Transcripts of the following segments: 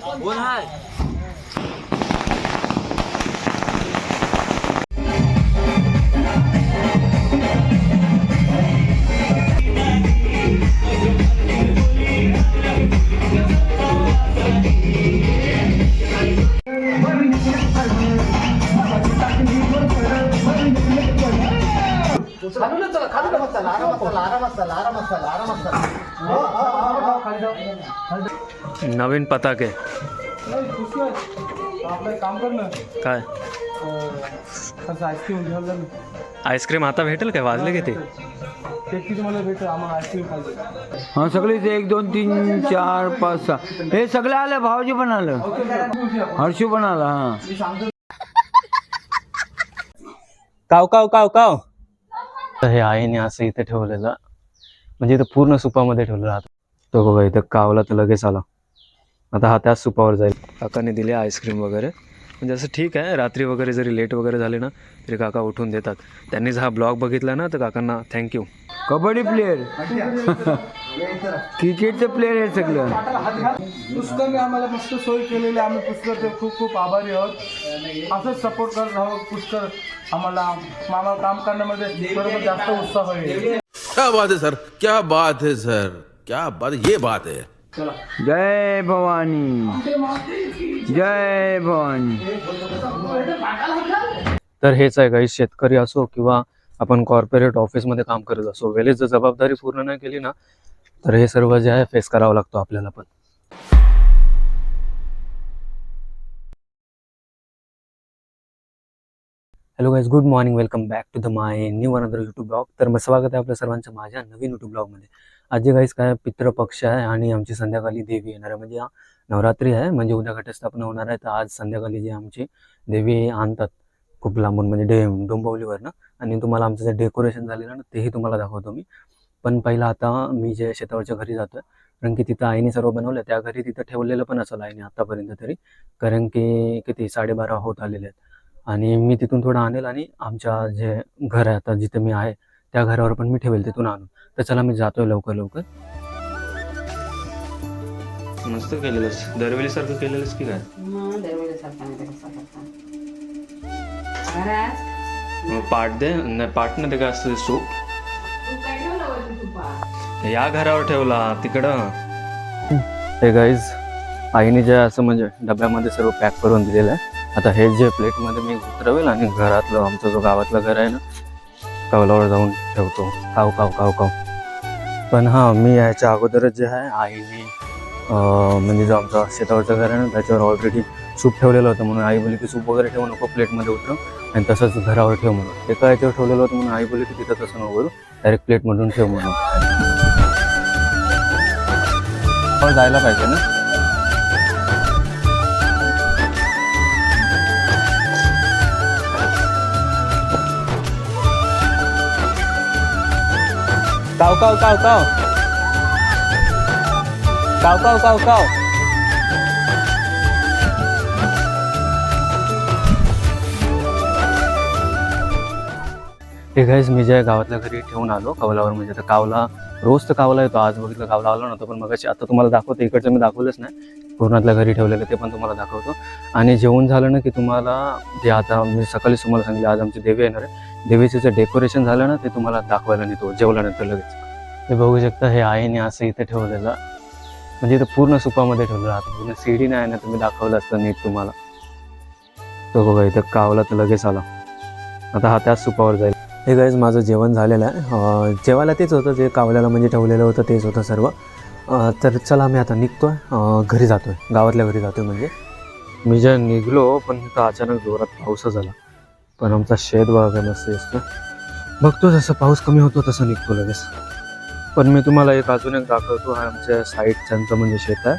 我问 नवीन पताके. काय? आईस्क्रीम आता भेटेल काय? वाजले किती? हा सगळेच एक दोन तीन चार पाच सहा. हे सगळं आलं भाऊजी पण आलं. हर्षू पण आला हा. काव काव काव काव. तर हे आईने असं इथे ठेवलेलं. म्हणजे इथं पूर्ण सुपामध्ये ठेवलं राहतं तो बघा इथं कावला तर लगेच आला. आता हा त्याच सुपावर जाईल. काकाने दिले आईस्क्रीम वगैरे. म्हणजे असं ठीक आहे रात्री वगैरे जरी लेट वगैरे झाले ना तरी काका उठून देतात. त्यांनीच हा ब्लॉग बघितला ना तर काकांना थँक्यू कबड्डी प्लेअर क्रिकेटचे प्लेअर आहे सगळं. पुष्कळने आम्हाला मस्त सोय केलेली. आम्ही ते खूप खूप आभारी आहोत. असंच सपोर्ट करत राहू पुष्कळ आम्हाला आम्हाला काम करण्यामध्ये बरोबर जास्त उत्साह होईल क्या बात है सर क्या बात है सर क्या बात ये बात है. जय भवानी। जय भवानी। तर हेच आहे काही शेतकरी असो किंवा आपण कॉर्पोरेट ऑफिसमध्ये काम करत असो वेळेत जर जबाबदारी पूर्ण नाही केली ना तर हे सर्व जे आहे फेस करावं लागतो आपल्याला पण. Hello guys good morning welcome back to the my new another YouTube blog तर मग स्वागत आहे आपल्या सर्वांचं माझ्या नवीन यूट्यूब ब्लॉगमध्ये आज गाईस काय पितृपक्ष आहे आणि आमची संध्याकाळी देवी येणार आहे. म्हणजे हा नवरात्री आहे म्हणजे उद्या घटस्थापना होणार आहे. तर आज संध्याकाळी जे आमची देवी आणतात खूप लांबून म्हणजे डे डोंबवलीवरनं. आणि तुम्हाला आमचं जे डेकोरेशन झालेलं ना तेही तुम्हाला दाखवतो मी. पण पहिला आता मी जे शेतावरच्या घरी जातो कारण की तिथं आईने सर्व बनवलं त्या घरी तिथं ठेवलेलं पण असेल आईने आतापर्यंत तरी. कारण की किती साडेबारा होत आलेले आहेत. आणि मी तिथून थोडं आणेल आणि आमच्या जे घर आहे आता जिथे मी आहे त्या घरावर पण मी ठेवेल तिथून आणून. तर चला मी जातोय लवकर लवकर. मस्त केलेलंस. दरवेळीसारखं केलेलंस की काय? मग पाट दे. नाही पाट नाही ते काय असतं सूप? या घरावर ठेवला तिकडं. हे गाईज आईने जे असं म्हणजे डब्यामध्ये सर्व पॅक करून दिलेलं आहे. आता हे जे प्लेटमध्ये मी उतरवेल आणि घरातलं आमचं जो गावातलं घर आहे ना कवलावर जाऊन ठेवतो. काव काव काव काव. पण हां मी याच्या अगोदरच जे आहे आईने म्हणजे जो आमचा शेतावरचं घर आहे ना त्याच्यावर ऑलरेडी सूप ठेवलेलं होतं म्हणून आई बोलली की सूप वगैरे ठेवू नको प्लेटमध्ये उतरव आणि तसंच घरावर ठेव म्हणून. एका याच्यावर ठेवलेलं होतं म्हणून आई बोलली की तिथं तसं नको करू डायरेक्ट प्लेटमधून ठेव म्हणून. पण जायला पाहिजे ना? काव काव काव काव काव काव काव काव हे गाईज मी ज्या गावातल्या घरी ठेवून आलो कवलावर. म्हणजे तर कावला रोज तर कावला येतो. आज बघितलं कावला आलो नव्हतं पण मग आता तुम्हाला दाखवतो. इकडचं मी दाखवलंच नाही. पूर्णातल्या घरी ठेवलेलं ते पण तुम्हाला दाखवतो. आणि जेवण झालं ना की तुम्हाला जे आता मी सकाळीच तुम्हाला सांगितलं आज आमची देवी येणार आहे. देवीचं जे डेकोरेशन झालं ना ते तुम्हाला दाखवायला नेतो जेवल्यानंतर लगेच. हे बघू शकता हे आईने असं इथे ठेवलेलं. म्हणजे इथं पूर्ण सुपामध्ये ठेवलं राहतं पूर्ण सीडी नाही ना तुम्ही दाखवलं असतं नीट तुम्हाला. तो बघा इथं कावला तर लगेच आला. आता हा त्याच सुपावर जाईल. हे गाईज माझं जेवण झालेलं आहे. जेवायला तेच होतं जे कावल्याला म्हणजे ठेवलेलं होतं तेच होतं सर्व. तर चला मी आता निघतो आहे घरी जातो आहे गावातल्या घरी जातो आहे म्हणजे. मी जे निघलो पण तिथं अचानक जोरात पाऊसच झाला. पण आमचा शेत बघा मस्त असतो बघतो जसं पाऊस कमी होतो तसं निघतो लगेच. पण मी तुम्हाला एक अजून एक दाखवतो हा आमच्या साईडच्यांचं म्हणजे शेत आहे.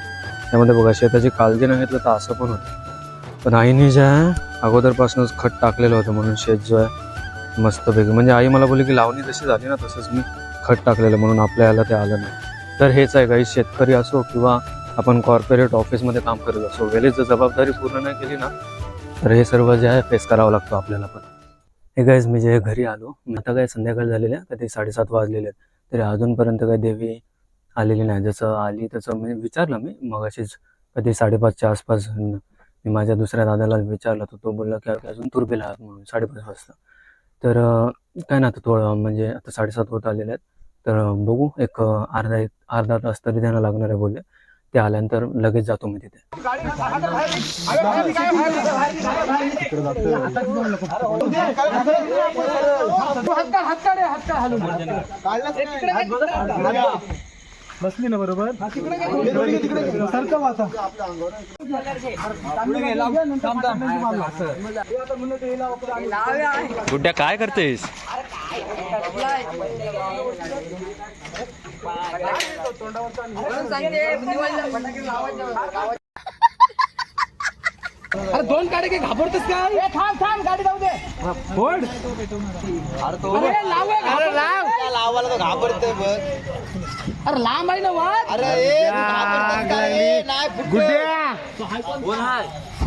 त्यामध्ये बघा शेताची काळजी नाही घेतलं तर असं पण होतं. पण आईने जे आहे अगोदरपासूनच खत टाकलेलं होतं म्हणून शेत जो आहे मस्तपैकी. म्हणजे आई मला बोलली की लावणी जशी झाली ना तसंच मी खत टाकलेलं म्हणून आपल्या याला ते आलं नाही. तर हेच आहे काही शेतकरी असो किंवा आपण कॉर्पोरेट ऑफिसमध्ये काम करत असो वेळेत जर जबाबदारी पूर्ण नाही केली ना तर हे सर्व जे आहे फेस करावं लागतो आपल्याला पण. हे गाईज मी जे घरी आलो आता काय संध्याकाळ झालेल्या कधी ते साडेसात वाजलेले आहेत. तरी अजूनपर्यंत काय देवी आलेली नाही. जसं आली तसं मी विचारलं मी मग अशीच कधी साडेपाचच्या आसपास मी माझ्या दुसऱ्या दादाला विचारलं तर तो बोलला की अजून तुरबेला आहात म्हणून साडेपाच वाजता. तर काय ना आता थोडं म्हणजे आता साडेसात होत आलेले आहेत. तर बघू एक अर्धा एक अर्धा तास तरी त्यांना लागणार आहे बोलले. ते आल्यानंतर लगेच जातो मी तिथे. बसली ना बरोबर गुड्ड्या काय करतेस? अरे दोन गाडी काय घाबरतेस काय थांब थांब गाडी जाऊ दे. फोड लावायला तो घाबरतोय बघ. अरे लांब आहे ना वाद अरे ए, तू घाबरतोस का? रे? नाही फुटतोय. काकाचे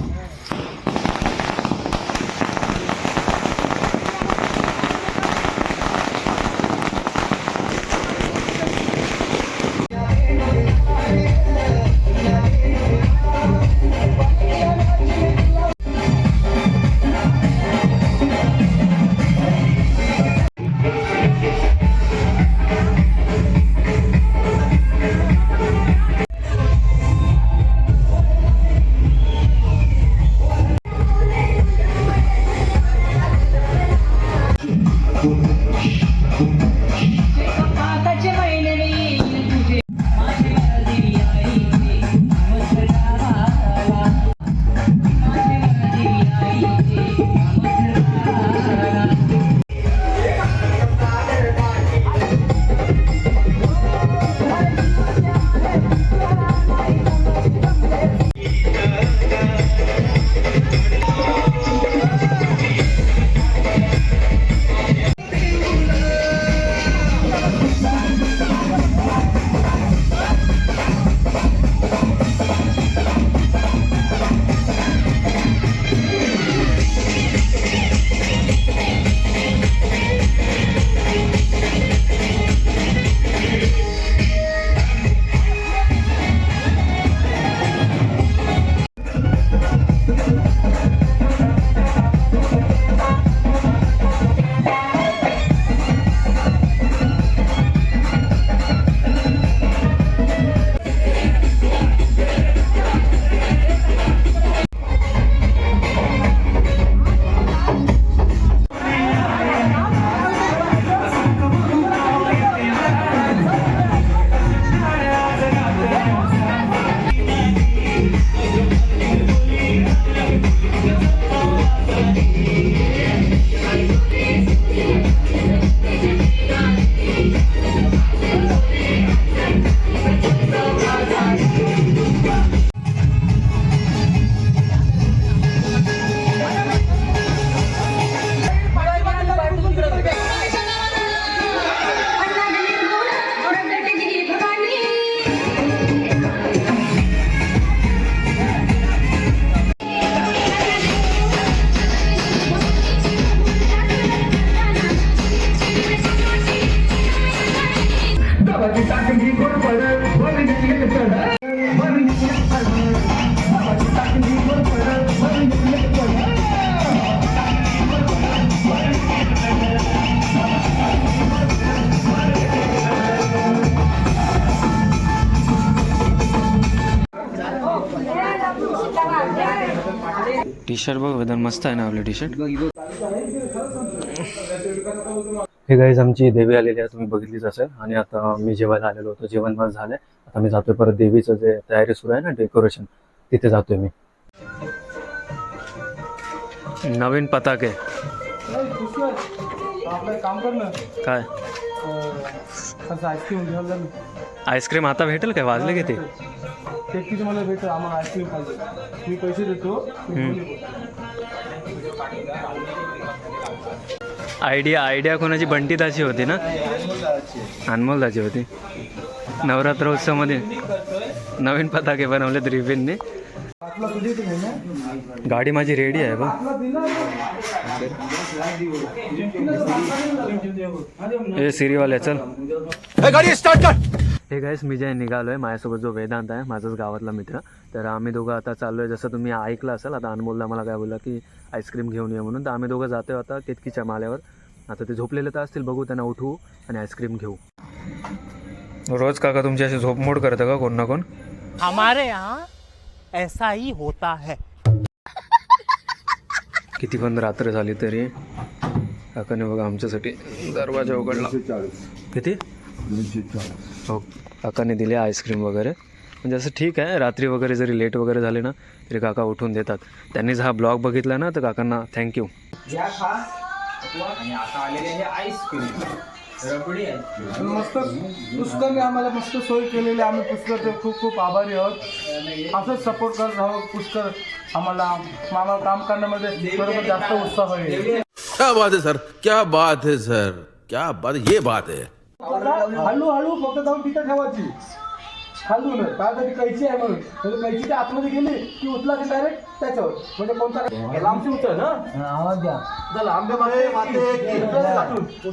टी शर्ट बघ एकदम मस्त आहे ना आपलं टी शर्ट हे गाईज आमची देवी आलेली आहे तुम्ही बघितलीच असेल. आणि आता मी जेवायला आलेलो होतो जेवण माझं झालंय. आता मी जातोय परत देवीचं जे तयारी सुरू आहे ना डेकोरेशन तिथे जातोय मी. नवीन पताके. आपलं एक काम कर ना. काय? आईस्क्रीम घ्यायला जा ना. आईस्क्रीम आता भेटेल काय? वाजले किती? ते किती मला भेटेल? आम्हाला आईस्क्रीम पाहिजे. मी पैसे देतो. मी घेऊन येतो. आयडिया आयडिया कोणाची? बंटी दाची होती ना? अनमोल दाची होती. नवरात्र उत्सवमध्ये नवीन पताके बनवलेत रिबिनने गाडी माझी रेडी आहे बघ. हे सिरीवाले चल. हे हे गाईस मी जे निघालो आहे माझ्यासोबत जो वेदांत आहे माझाच गावातला मित्र. तर आम्ही दोघं आता चाललो आहे जसं तुम्ही ऐकलं असेल आता अनमोलला मला काय बोलला की आईस्क्रीम घेऊन ये म्हणून. तर आम्ही दोघं जातो आहे आता केतकीच्या माल्यावर. आता ते झोपलेले तर असतील. बघू त्यांना उठवू आणि आईस्क्रीम घेऊ. रोज काका तुमची अशी झोपमोड करतं का कोण ना कोण? हमारे यहाँ ऐसा ही होता है। किती पण रात्र झाली तरी काकाने बघा आमच्यासाठी दरवाजा उघडला. किती? हो काकाने दिले आईस्क्रीम वगैरे. म्हणजे असं ठीक आहे रात्री वगैरे जरी लेट वगैरे झाले ना तरी काका उठून देतात. त्यांनीच हा ब्लॉग बघितला ना तर काकांना थँक्यू मस्त पुष्कळने आम्हाला मस्त सोय केलेली आहे. आम्ही पुष्कळचे खूप खूप आभारी आहोत. असंच सपोर्ट करत राहू पुष्कळ आम्हाला आम्हाला काम करण्यामध्ये बरोबर जास्त उत्साह येईल क्या बात है सर क्या बात है सर क्या बात ये बात है. हळू हळू फक्त जाऊन तिथं ठेवायची. खालून काय तरी कैची आहे म्हणून. म्हणजे कैचीच्या आतमध्ये गेली की उचला की डायरेक्ट त्याच्यावर. म्हणजे कोणता? लांबची उचल ना? आवाज द्या. चला आंबे माते माते,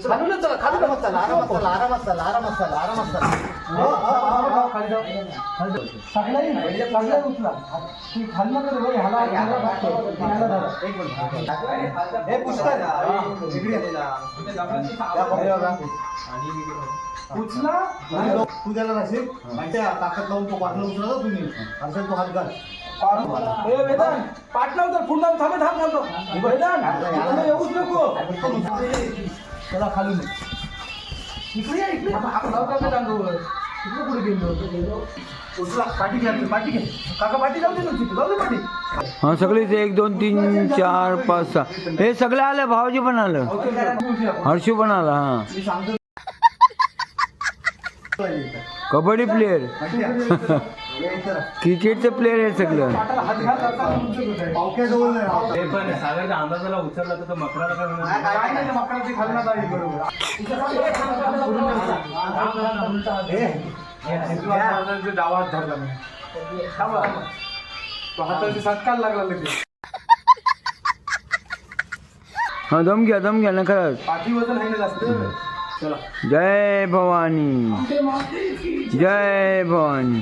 खालून चला खालून चला आरामात चला आरामात चला हो, हो, हो, हो. खाली जाऊ. सगळ्याही उचला. ह्याला ह्याला धरा. हे इकडे ये. उचला आणि तो- त्याला ताकद लावून तो उचलला तुम्ही. असेल तो हात घाल. ए वेदांत पाटला उतर पुन्हा थांबे थांब थांबतो वेदांत इकडे येऊच नको. चला खाली इकडे या इकडे. हात लाव का काय अंगावर इकडे पुढे गेलो? उचला पाठी घ्या पाठी घ्या. काका पाठी जाऊ दे ना तिथे जाऊ दे पाठी. हा सगळेच एक दोन तीन चार पाच सहा. हे सगळे आले भाऊजी पण आलं. हर्षू पण आला हा. कबड्डी प्लेअर क्रिकेटचे प्लेअर आहे सगळं. हात धरला हाताची लागला लगेच हा दम घ्या दम घ्या ना खरंच पाठी वजन आहे ना जास्त जय भवानी। जय भवानी।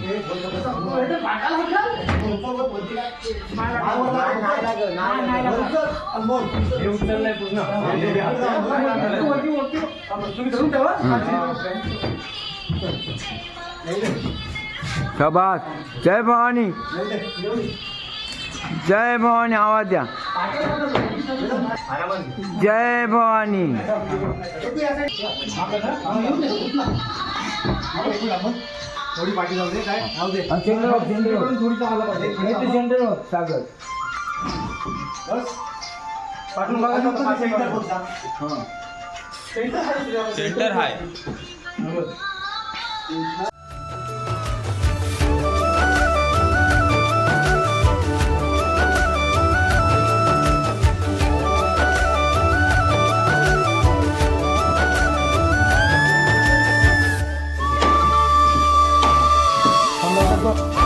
शाबास जय भवानी। जय भवानी आवाज द्या. जय भवानी. थोडी पाठी जाऊ दे काय जाऊ दे सागर बस बघा सेंटर आहे काही